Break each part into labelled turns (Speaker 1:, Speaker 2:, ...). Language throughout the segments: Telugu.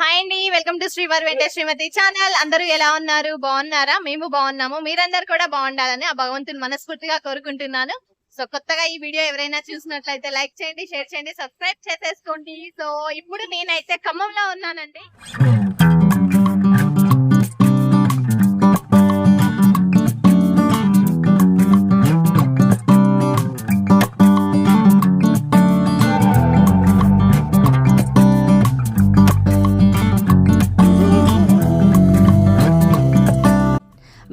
Speaker 1: హాయ్ అండి వెల్కమ్ టు శ్రీవారి వెంట శ్రీమతి ఛానల్. అందరూ ఎలా ఉన్నారు? బాగున్నారా? మేము బాగున్నాము. మీరందరు కూడా బాగుండాలని ఆ భగవంతుని మనస్ఫూర్తిగా కోరుకుంటున్నాను. సో కొత్తగా ఈ వీడియో ఎవరైనా చూసినట్లయితే లైక్ చేయండి షేర్ చేయండి సబ్స్క్రైబ్ చేసేసుకోండి. సో ఇప్పుడు నేనైతే ఖమ్మంలో ఉన్నానండి.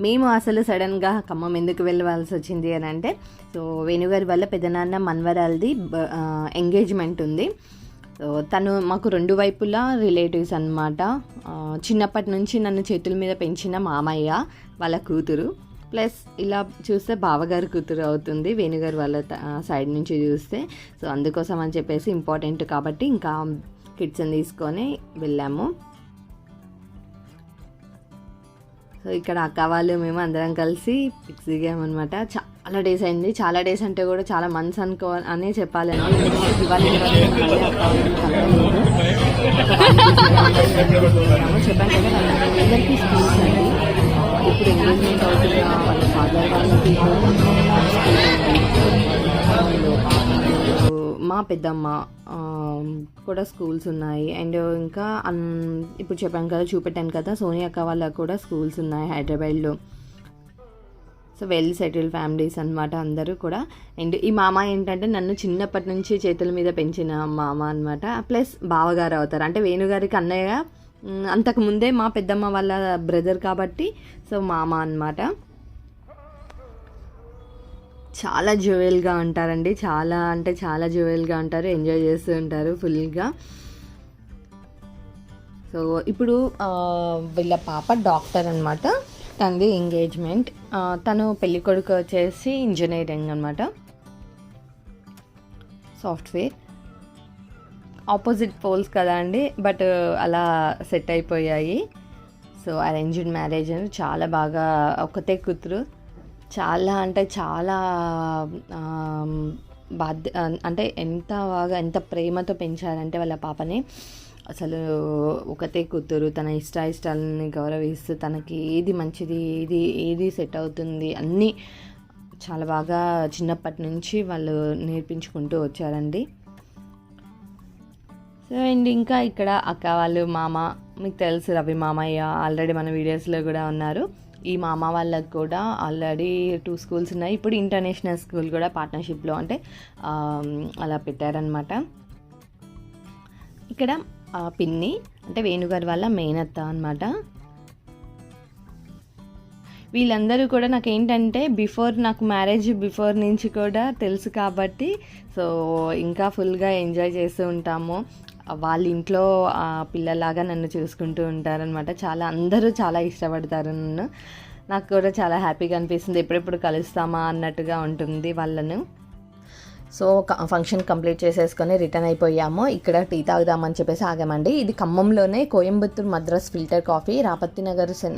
Speaker 2: మేము అసలు సడన్గా ఖమ్మం ఎందుకు వెళ్ళవలసి వచ్చింది అని అంటే సో వేణుగారి వల్ల పెదనాన్న మన్వరాల్ది ఎంగేజ్మెంట్ ఉంది. సో తను మాకు రెండు వైపులా రిలేటివ్స్ అనమాట చిన్నప్పటి నుంచి నన్ను చేతుల మీద పెంచిన మామయ్య వాళ్ళ కూతురు. ప్లస్ ఇలా చూస్తే బావగారి కూతురు అవుతుంది వేణుగారు వాళ్ళ సైడ్ నుంచి చూస్తే. సో అందుకోసం అని చెప్పేసి ఇంపార్టెంట్ కాబట్టి ఇంకా కిడ్స్ని తీసుకొని వెళ్ళాము. సో ఇక్కడ అక్క వాళ్ళు మేము అందరం కలిసి పిక్స్ దిగామన్నమాట చాలా డేస్ అయింది. చాలా డేస్ అంటే కూడా చాలా మంత్స్ అనుకో అనే చెప్పాలండి. దివాళీ చెప్పాను కదా. వాళ్ళందరికీ స్కూల్స్ అండి. ఇప్పుడు ఎంగేజ్మెంట్ అవుతున్న వాళ్ళ ఫాదర్ వాళ్ళకి పెద్దమ్మ కూడా స్కూల్స్ ఉన్నాయి. అండ్ ఇంకా ఇప్పుడు చెప్పాను కదా చూపెట్టాను కదా సోనియా అక్క వాళ్ళకు కూడా స్కూల్స్ ఉన్నాయి హైదరాబాద్లో. సో వెల్ సెటిల్ ఫ్యామిలీస్ అన్నమాట అందరూ కూడా. అండ్ ఈ మామ ఏంటంటే నన్ను చిన్నప్పటి నుంచి చేతుల మీద పెంచిన మామ అనమాట ప్లస్ బావగారు అవుతారు. అంటే వేణుగారికి అన్నయ్య అంతకుముందే అంతకు ముందే మా పెద్దమ్మ వాళ్ళ బ్రదర్ కాబట్టి సో మామ అన్నమాట. చాలా జ్యువెల్గా ఉంటారండి. చాలా అంటే చాలా జ్యువెల్గా ఉంటారు. ఎంజాయ్ చేస్తూ ఉంటారు ఫుల్గా. సో ఇప్పుడు వీళ్ళ పాప డాక్టర్ అనమాట తనది ఎంగేజ్మెంట్. తను పెళ్ళి కొడుకు వచ్చేసి ఇంజనీరింగ్ అనమాట సాఫ్ట్వేర్. ఆపోజిట్ పోల్స్ కదా అండి. బట్ అలా సెట్ అయిపోయాయి. సో అరేంజ్డ్ మ్యారేజ్ అని చాలా బాగా ఒకతే కూతురు. చాలా అంటే చాలా బాధ్య అంటే ఎంత బాగా ఎంత ప్రేమతో పెంచారంటే వాళ్ళ పాపని. అసలు ఒకతే కూతురు తన ఇష్ట ఇష్టాలని గౌరవిస్తూ తనకి ఏది మంచిది ఏది ఏది సెట్ అవుతుంది అన్నీ చాలా బాగా చిన్నప్పటి నుంచి వాళ్ళు నేర్పించుకుంటూ వచ్చారండి. సో అండ్ ఇంకా ఇక్కడ అక్క వాళ్ళు మామ మీకు తెలుసు రవి మామయ్య ఆల్రెడీ మన వీడియోస్లో కూడా ఉన్నారు. ఈ మామ వాళ్ళకి కూడా ఆల్రెడీ టూ స్కూల్స్ ఉన్నాయి. ఇప్పుడు ఇంటర్నేషనల్ స్కూల్ కూడా పార్ట్నర్షిప్లో అంటే అలా పెట్టారనమాట ఇక్కడ పిన్ని అంటే వేణుగారి వాళ్ళ మేనత్త అనమాట వీళ్ళందరూ కూడా నాకు ఏంటంటే బిఫోర్ నాకు మ్యారేజ్ బిఫోర్ నుంచి కూడా తెలుసు కాబట్టి సో ఇంకా ఫుల్గా ఎంజాయ్ చేస్తూ ఉంటాము. వాళ్ళ ఇంట్లో పిల్లలాగా నన్ను చూసుకుంటూ ఉంటారనమాట చాలా అందరూ చాలా ఇష్టపడతారు నన్ను. నాకు కూడా చాలా హ్యాపీగా అనిపిస్తుంది. ఎప్పుడెప్పుడు కలుస్తామా అన్నట్టుగా ఉంటుంది వాళ్ళను. సో ఫంక్షన్ కంప్లీట్ చేసేసుకొని రిటర్న్ అయిపోయాము. ఇక్కడ టీ తాగుదామని చెప్పేసి ఆగామండి. ఇది ఖమ్మంలోనే కోయంబత్తూర్ మద్రాస్ ఫిల్టర్ కాఫీ రాపత్తి నగర్ సెన్-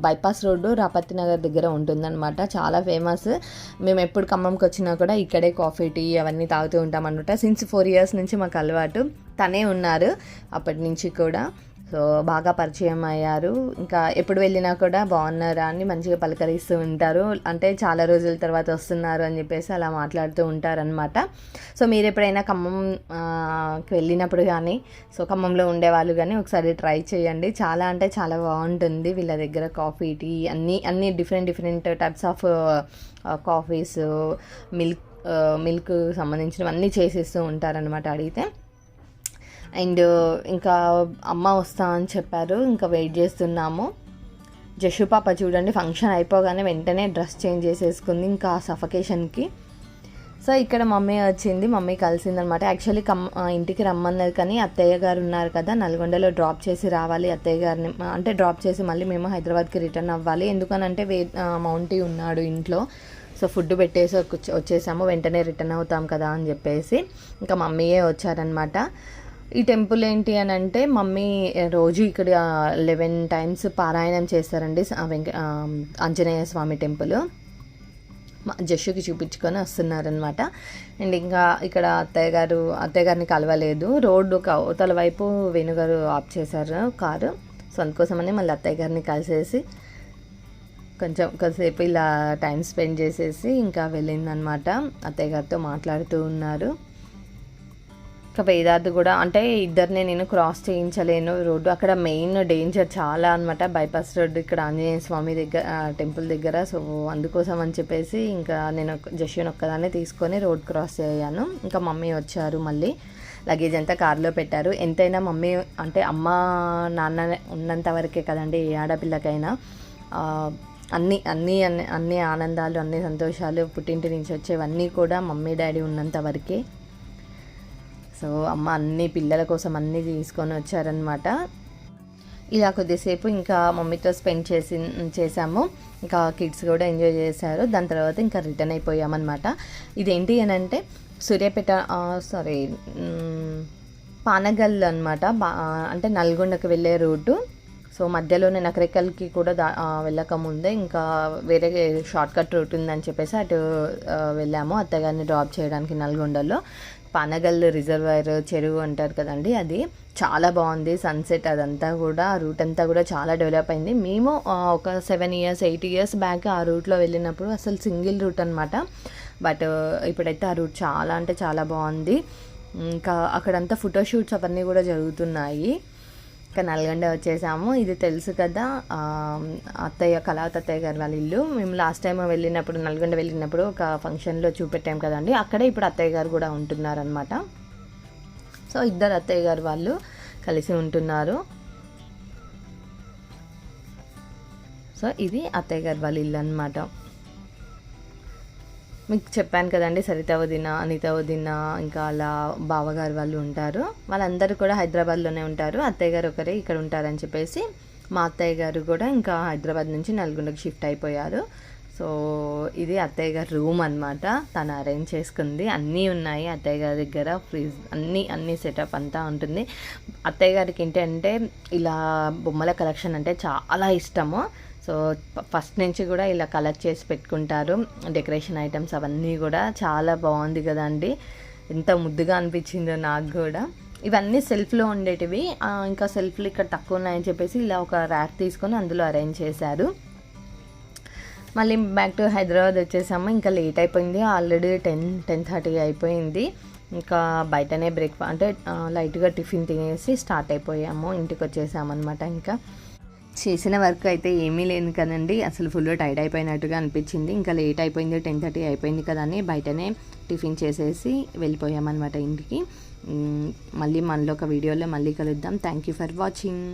Speaker 2: బైపాస్ రోడ్డు రాపత్తి నగర్ దగ్గర ఉంటుందన్నమాట. చాలా ఫేమస్. మేము ఎప్పుడు ఖమ్మంకి వచ్చినా కూడా ఇక్కడే కాఫీ టీ అవన్నీ తాగుతూ ఉంటాం అనమాట సిన్స్ ఫోర్ ఇయర్స్ నుంచి మాకు అలవాటు. తనే ఉన్నారు అప్పటి నుంచి కూడా. సో బాగా పరిచయం అయ్యారు. ఇంకా ఎప్పుడు వెళ్ళినా కూడా బాగున్నారా అని మంచిగా పలకరిస్తూ ఉంటారు. అంటే చాలా రోజుల తర్వాత వస్తున్నారు అని చెప్పేసి అలా మాట్లాడుతూ ఉంటారనమాట సో మీరు ఎప్పుడైనా ఖమ్మం వెళ్ళినప్పుడు కానీ సో ఖమ్మంలో ఉండేవాళ్ళు కానీ ఒకసారి ట్రై చేయండి. చాలా అంటే చాలా బాగుంటుంది. వీళ్ళ దగ్గర కాఫీ టీ అన్నీ అన్ని different different types of coffees milk milk సంబంధించినవన్నీ చేసేస్తూ ఉంటారనమాట అడిగితే. అండ్ ఇంకా అమ్మ వస్తా అని చెప్పారు. ఇంకా వెయిట్ చేస్తున్నాము. జషు పాప చూడండి ఫంక్షన్ అయిపోగానే వెంటనే డ్రెస్ చేంజ్ చేసేసుకుంది ఇంకా సఫకేషన్కి. సో ఇక్కడ మమ్మీ వచ్చింది మమ్మీ కలిసిందనమాట. యాక్చువల్లీ కమ్ ఇంటికి రమ్మన్నారు కానీ అత్తయ్య గారు ఉన్నారు కదా నల్గొండలో డ్రాప్ చేసి రావాలి అత్తయ్య గారిని. అంటే డ్రాప్ చేసి మళ్ళీ మేము హైదరాబాద్కి రిటర్న్ అవ్వాలి. ఎందుకనంటే వే మౌంటీ ఉన్నాడు ఇంట్లో. సో ఫుడ్ పెట్టేసి వచ్చేసాము వెంటనే రిటర్న్ అవుతాం కదా అని చెప్పేసి. ఇంకా మమ్మీయే వచ్చారనమాట. ఈ టెంపుల్ ఏంటి అని అంటే మమ్మీ రోజు ఇక్కడ లెవెన్ టైమ్స్ పారాయణం చేస్తారండి. వెంక ఆంజనేయ స్వామి టెంపుల్. మా జస్సుకి చూపించుకొని వస్తున్నారనమాట అండ్ ఇంకా ఇక్కడ అత్తయ్య గారు అత్తయ్య గారిని కలవలేదు. రోడ్డు అవతల వైపు వేణుగారు ఆఫ్ చేశారు కారు. సో అందుకోసమని మళ్ళీ అత్తయ్య గారిని కలిసేసి కొంచెం కొద్దిసేపు ఇలా టైం స్పెండ్ చేసేసి ఇంకా వెళ్ళిందనమాట అత్తయ్య గారితో మాట్లాడుతూ ఉన్నారు. ఇంకా వేదార్థ్ కూడా అంటే ఇద్దరిని నేను క్రాస్ చేయించలేను. రోడ్డు అక్కడ మెయిన్ డేంజర్ చాలా అనమాట బైపాస్ రోడ్డు ఇక్కడ ఆంజనేయ స్వామి దగ్గర టెంపుల్ దగ్గర. సో అందుకోసం అని చెప్పేసి ఇంకా నేను జస్యూన్ ఒక్కదాన్ని తీసుకొని రోడ్ క్రాస్ చేయాను. ఇంకా మమ్మీ వచ్చారు మళ్ళీ. లగేజ్ అంతా కారులో పెట్టారు. ఎంతైనా మమ్మీ అంటే అమ్మ నాన్న ఉన్నంత వరకే కదండి ఏ ఆడపిల్లకైనా. అన్ని అన్ని అన్ని అన్ని ఆనందాలు అన్ని సంతోషాలు పుట్టింటి నుంచి వచ్చేవన్నీ కూడా మమ్మీ డాడీ ఉన్నంత వరకే. సో అమ్మ అన్ని పిల్లల కోసం అన్నీ తీసుకొని వచ్చారనమాట ఇలా కొద్దిసేపు ఇంకా మమ్మీతో స్పెండ్ చేసి చేసాము ఇంకా కిడ్స్ కూడా ఎంజాయ్ చేశారు. దాని తర్వాత ఇంకా రిటర్న్ అయిపోయామన్నమాట. ఇదేంటి అని అంటే సూర్యాపేట సారీ పానగల్ అనమాట అంటే నల్గొండకు వెళ్ళే రూటు. సో మధ్యలోనే నకరికల్కి కూడా దా వెళ్ళకముందే ఇంకా వేరే షార్ట్ కట్ రూట్ ఉందని చెప్పేసి అటు వెళ్ళాము. అత్తగారిని డ్రాప్ చేయడానికి నల్గొండలో. పానగల్ రిజర్వాయర్ చెరువు అంటారు కదండి అది చాలా బాగుంది. సన్సెట్ అదంతా కూడా రూట్ అంతా కూడా చాలా డెవలప్ అయింది. మేము ఒక seven years eight years back ఆ రూట్లో వెళ్ళినప్పుడు అసలు సింగిల్ రూట్ అనమాట బట్ ఇప్పుడైతే ఆ రూట్ చాలా అంటే చాలా బాగుంది. ఇంకా అక్కడంతా ఫోటోషూట్స్ అవన్నీ కూడా జరుగుతున్నాయి. ఇంకా నల్గొండ వచ్చేసాము. ఇది తెలుసు కదా అత్తయ్య కళావతి అత్తయ్య గారి వాళ్ళ ఇల్లు. మేము లాస్ట్ టైం వెళ్ళినప్పుడు నల్గొండ వెళ్ళినప్పుడు ఒక ఫంక్షన్లో చూపెట్టాం కదండి. అక్కడే ఇప్పుడు అత్తయ్య గారు కూడా ఉంటున్నారనమాట సో ఇద్దరు అత్తయ్య గారు వాళ్ళు కలిసి ఉంటున్నారు. సో ఇది అత్తయ్య గారి వాళ్ళ ఇల్లు అనమాట మీకు చెప్పాను కదండి సరిత వదిన అనిత వదిన ఇంకా అలా బావగారు వాళ్ళు ఉంటారు. వాళ్ళందరూ కూడా హైదరాబాద్లోనే ఉంటారు. అత్తయ్య గారు ఒకరే ఇక్కడ ఉంటారని చెప్పేసి మా అత్తయ్య గారు కూడా ఇంకా హైదరాబాద్ నుంచి నల్గొండకు షిఫ్ట్ అయిపోయారు. సో ఇది అత్తయ్య గారి రూమ్ అనమాట తను అరేంజ్ చేసుకుంది. అన్నీ ఉన్నాయి అత్తయ్య గారి దగ్గర. ఫ్రిజ్ అన్నీ అన్నీ సెటప్ అంతా ఉంటుంది. అత్తయ్య గారికి ఏంటంటే ఇలా బొమ్మల కలెక్షన్ అంటే చాలా ఇష్టము. సో ఫస్ట్ నుంచి కూడా ఇలా కలెక్ట్ చేసి పెట్టుకుంటారు. డెకరేషన్ ఐటమ్స్ అవన్నీ కూడా చాలా బాగుంది కదండి. ఎంత ముద్దుగా అనిపించిందో నాకు కూడా. ఇవన్నీ సెల్ఫ్లో ఉండేటివి. ఇంకా సెల్ఫ్లు ఇక్కడ తక్కువ ఉన్నాయని చెప్పేసి ఇలా ఒక ర్యాక్ తీసుకొని అందులో అరేంజ్ చేశారు. మళ్ళీ బ్యాక్ టు హైదరాబాద్ వచ్చేసాము. ఇంకా లేట్ అయిపోయింది. ఆల్రెడీ టెన్ టెన్ థర్టీ అయిపోయింది. ఇంకా బయటనే బ్రేక్ఫాస్ట్ అంటే లైట్గా టిఫిన్ తినేసి స్టార్ట్ అయిపోయాము. ఇంటికి వచ్చేసామన్నమాట ఇంకా. చేసిన వర్క్ అయితే ఏమీ లేదు కదండి. అసలు ఫుల్ టైర్డ్ అయిపోయినట్టుగా అనిపించింది. ఇంకా లేట్ అయిపోయింది టెన్ థర్టీ అయిపోయింది కదా అని బయటనే టిఫిన్ చేసేసి వెళ్ళిపోయామన్నమాట ఇంటికి. మళ్ళీ మనలో ఒక వీడియోలో మళ్ళీ కలుద్దాం. Thank you for watching